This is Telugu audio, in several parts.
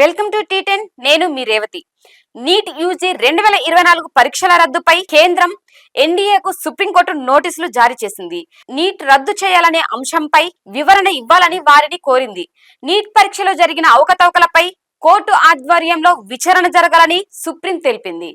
వెల్కమ్ టు టీ టెన్ నేను మీ రేవతి. నీట్ యూజీ రెండు వేల ఇరవై నాలుగు పరీక్షల రద్దుపై కేంద్రం ఎన్డీఏకు సుప్రీంకోర్టు నోటీసులు జారీ చేసింది. నీట్ రద్దు చేయాలనే అంశంపై వివరణ ఇవ్వాలని వారిని కోరింది. నీట్ పరీక్షలో జరిగిన అవకతవకలపై కోర్టు ఆధ్వర్యంలో విచారణ జరగాలని సుప్రీం తెలిపింది.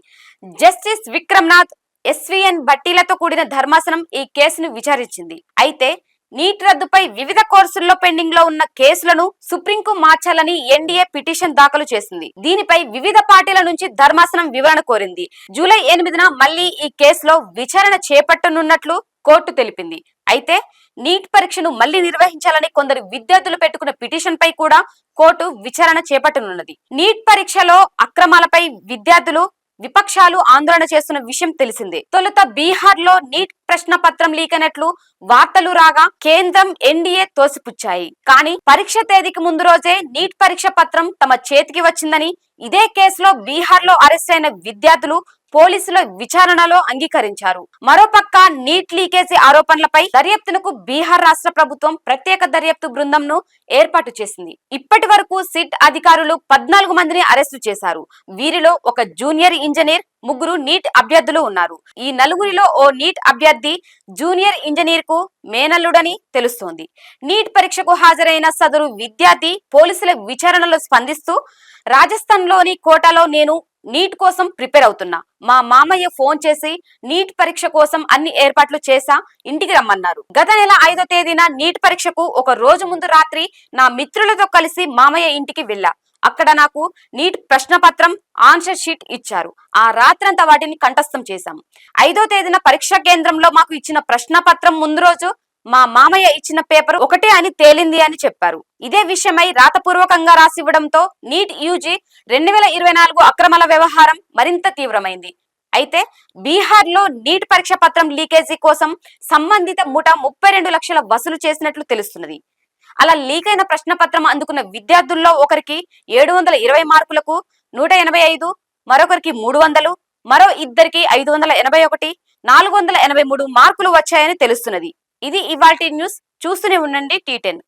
జస్టిస్ విక్రమ్నాథ్ ఎస్విఎన్ బట్టీలతో కూడిన ధర్మాసనం ఈ కేసును విచారించింది. అయితే నీట్ రద్దుపై వివిధ కోర్సుల్లో పెండింగ్లో ఉన్న కేసులను సుప్రీంకు మార్చాలని ఎన్డీఏ పిటిషన్ దాఖలు చేసింది. దీనిపై వివిధ పార్టీల నుంచి ధర్మాసనం వివరణ కోరింది. జూలై ఎనిమిదిన మళ్ళీ ఈ కేసులో విచారణ చేపట్టనున్నట్లు కోర్టు తెలిపింది. అయితే నీట్ పరీక్షను మళ్ళీ నిర్వహించాలని కొందరు విద్యార్థులు పెట్టుకున్న పిటిషన్ పై కూడా కోర్టు విచారణ చేపట్టనున్నది. నీట్ పరీక్షలో అక్రమాలపై విద్యార్థులు విపక్షాలు ఆందోళన చేస్తున్న విషయం తెలిసిందే. తొలుత బీహార్లో నీట్ ప్రశ్న పత్రం లీక్ వార్తలు రాగా కేంద్రం ఎన్డీఏ తోసిపుచ్చాయి. కానీ పరీక్ష తేదీకి ముందు రోజే నీట్ పరీక్ష పత్రం తమ చేతికి వచ్చిందని ఇదే కేసులో బీహార్లో అరెస్ట్ అయిన విద్యార్థులు పోలీసుల విచారణలో అంగీకరించారు. మరోపక్క నీట్ లీకేజీ ఆరోపణలపై దర్యాప్తునకు బీహార్ రాష్ట్ర ప్రభుత్వం ప్రత్యేక దర్యాప్తు బృందంను ఏర్పాటు చేసింది. ఇప్పటి వరకు సిట్ అధికారులు పద్నాలుగు మందిని అరెస్టు చేశారు. వీరిలో ఒక జూనియర్ ఇంజనీర్ ముగ్గురు నీట్ అభ్యర్థులు ఉన్నారు. ఈ నలుగురిలో ఓ నీట్ అభ్యర్థి జూనియర్ ఇంజనీర్కు మేనల్లుడని తెలుస్తోంది. నీట్ పరీక్షకు హాజరైన సదరు విద్యార్థి పోలీసుల విచారణలో స్పందిస్తూ రాజస్థాన్లోని కోటాలో నేను నీట్ కోసం ప్రిపేర్ అవుతున్నా. మా మామయ్య ఫోన్ చేసి నీట్ పరీక్ష కోసం అన్ని ఏర్పాట్లు చేశా ఇంటికి రమ్మన్నారు. గత నెల ఐదో తేదీన నీట్ పరీక్షకు ఒక రోజు ముందు రాత్రి నా మిత్రులతో కలిసి మామయ్య ఇంటికి వెళ్ళా. అక్కడ నాకు నీట్ ప్రశ్నపత్రం ఆన్సర్ షీట్ ఇచ్చారు. ఆ రాత్రంతా వాటిని కంఠస్థం చేశాం ఐదో తేదీన పరీక్షా కేంద్రంలో మాకు ఇచ్చిన ప్రశ్నపత్రం ముందు రోజు మా మామయ్య ఇచ్చిన పేపర్ ఒకటే అని తేలింది అని చెప్పారు. ఇదే విషయమై రాతపూర్వకంగా రాసివ్వడంతో నీట్ యూజీ రెండు వేల ఇరవై నాలుగు అక్రమాల వ్యవహారం మరింత తీవ్రమైంది. అయితే బీహార్లో నీట్ పరీక్ష పత్రం లీకేజీ కోసం సంబంధిత ముఠా ముప్పై రెండు లక్షల వసూలు చేసినట్లు తెలుస్తున్నది. అలా లీక్ అయిన ప్రశ్న పత్రం అందుకున్న విద్యార్థుల్లో ఒకరికి ఏడు వందల ఇరవై మార్కులకు నూట ఎనభై ఐదు మరొకరికి మూడు వందలు మరో ఇద్దరికి ఐదు వందల ఎనభై ఒకటి నాలుగు వందల ఎనభై మూడు మార్కులు వచ్చాయని తెలుస్తున్నది. ఇది ఇవాల్టి న్యూస్. చూస్తూనే ఉండండి టీ టెన్.